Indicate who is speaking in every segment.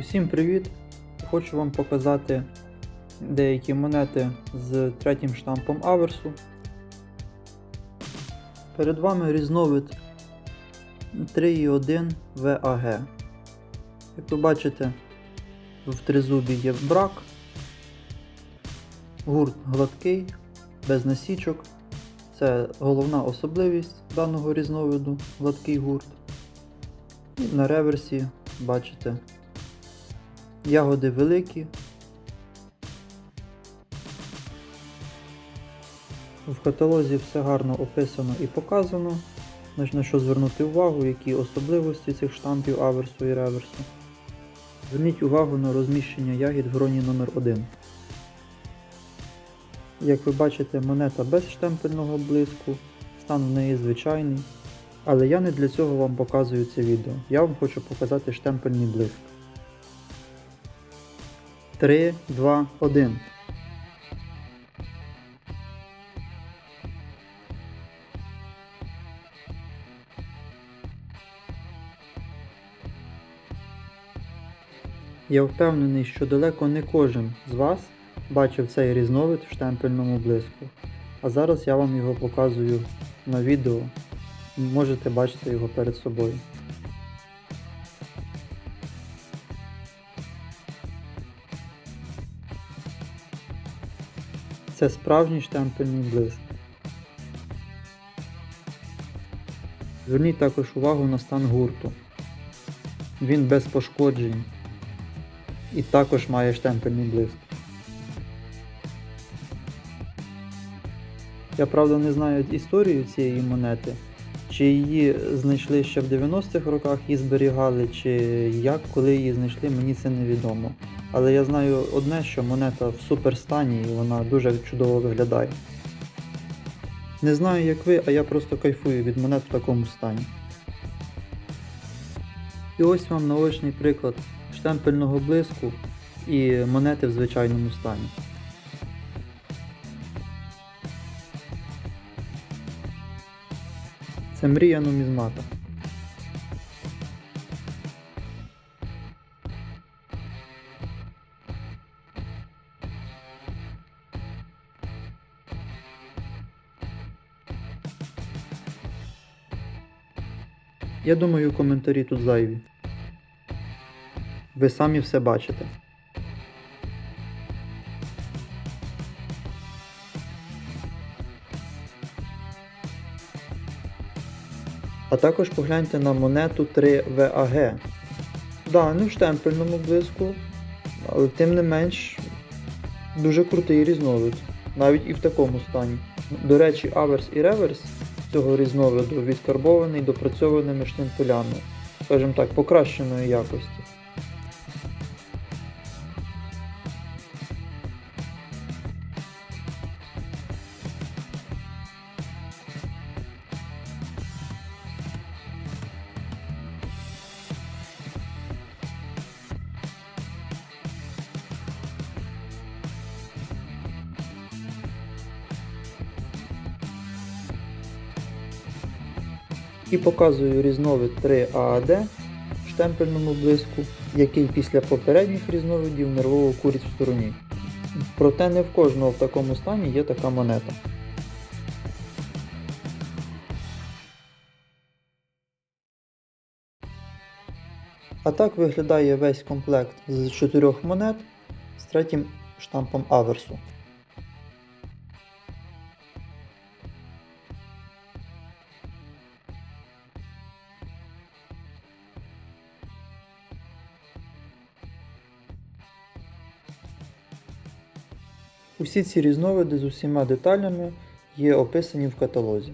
Speaker 1: Усім привіт! Хочу вам показати деякі монети з третім штампом аверсу. Перед вами різновид 3,1 VAG. Як ви бачите, в тризубі є брак, гурт гладкий, без насічок. Це головна особливість даного різновиду гладкий гурт. І на реверсі бачите Ягоди великі. В каталозі все гарно описано і показано. На що звернути увагу, які особливості цих штампів аверсу і реверсу. Зверніть увагу на розміщення ягід в гроні номер 1 Як ви бачите, монета без штемпельного блиску, стан в неї звичайний. Але я не для цього вам показую це відео. Я вам хочу показати штемпельний блиск. 3, 2, 1. Я впевнений, що далеко не кожен з вас бачив цей різновид в штемпельному блиску. А зараз я вам його показую на відео. Можете бачити його перед собою. Це справжній штемпельний блиск. Зверніть також увагу на стан гурту. Він без пошкоджень і також має штемпельний блиск. Я правда не знаю історію цієї монети, чи її знайшли ще в 90-х роках і зберігали, чи як, коли її знайшли, мені це невідомо. Але я знаю одне, що монета в суперстані і вона дуже чудово виглядає. Не знаю як ви, а я просто кайфую від монет в такому стані. І ось вам наочний приклад штемпельного блиску і монети в звичайному стані. Це мрія нумізмата. Я думаю, коментарі тут зайві. Ви самі все бачите. А також погляньте на монету 3 VAG. Да, не в штемпельному блиску, але тим не менш дуже крутий різновид, навіть і в такому стані. До речі, аверс і реверс цього різновиду відкарбований допрацьованими штемпелями, скажімо так, покращеної якості. І показую різновид 3 ААД в штемпельному блиску, який після попередніх різновидів нервово курить в стороні. Проте не в кожного в такому стані є така монета. А так виглядає весь комплект з чотирьох монет з третім штампом аверсу. Усі ці різновиди з усіма деталями є описані в каталозі.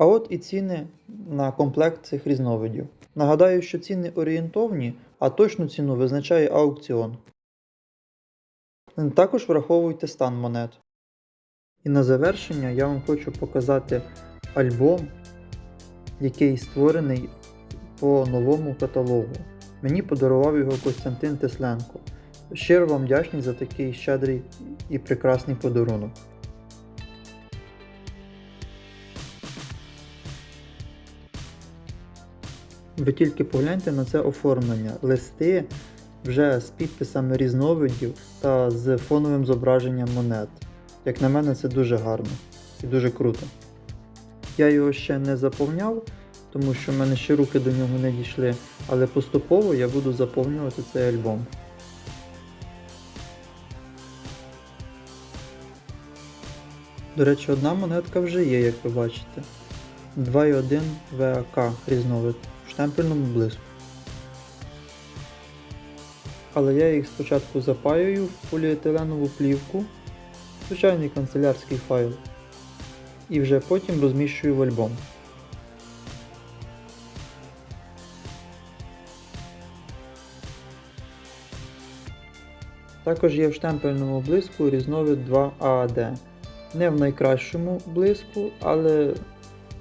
Speaker 1: А от і ціни на комплект цих різновидів. Нагадаю, що ціни орієнтовні, а точну ціну визначає аукціон. Також враховуйте стан монет. І на завершення я вам хочу показати альбом, який створений по новому каталогу. Мені подарував його Костянтин Тесленко. Щиро вам вдячний за такий щедрий і прекрасний подарунок. Ви тільки погляньте на це оформлення. Листи вже з підписами різновидів та з фоновим зображенням монет. Як на мене, це дуже гарно і дуже круто. Я його ще не заповняв, тому що в мене ще руки до нього не дійшли, але поступово я буду заповнювати цей альбом. До речі, одна монетка вже є, як ви бачите. 2,1 ВАК різновид штемпельному блиску. Але я їх спочатку запаюю в поліетиленову плівку, звичайний канцелярський файл, і вже потім розміщую в альбом. Також є в штемпельному блиску різновид 2AAD. Не в найкращому блиску, але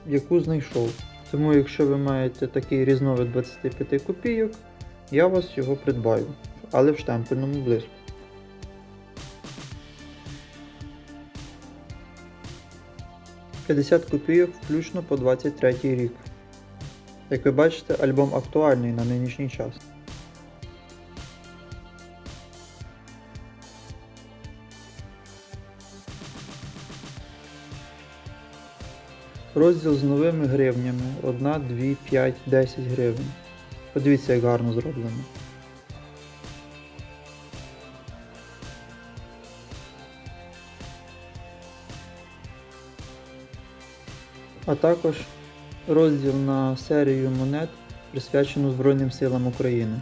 Speaker 1: яку знайшов. Тому якщо ви маєте такий різновид 25 копійок, я вас його придбаю, але в штемпельному блиску. «50 копійок включно по 23 рік. Як ви бачите, альбом актуальний на нинішній час. Розділ з новими гривнями 1, 2, 5, 10 гривень. Подивіться, як гарно зроблено. А також розділ на серію монет, присвячену Збройним силам України.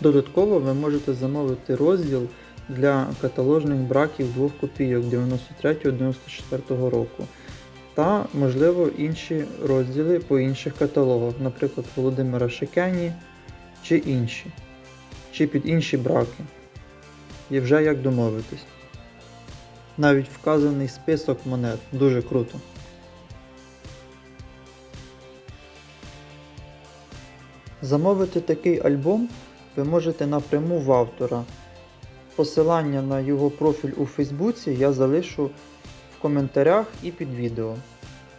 Speaker 1: Додатково ви можете замовити розділ для каталожних браків 2 копійок 93-94 року. Та, можливо, інші розділи по інших каталогах, наприклад, Володимира Шикені чи інші, чи під інші браки. І вже як домовитись. Навіть вказаний список монет дуже круто. Замовити такий альбом ви можете напряму в автора. Посилання на його профіль у Фейсбуці я залишу в коментарях і під відео.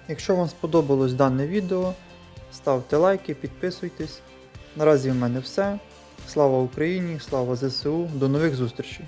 Speaker 1: Якщо вам сподобалось дане відео, ставте лайки, підписуйтесь. Наразі в мене все. Слава Україні, слава ЗСУ, до нових зустрічей!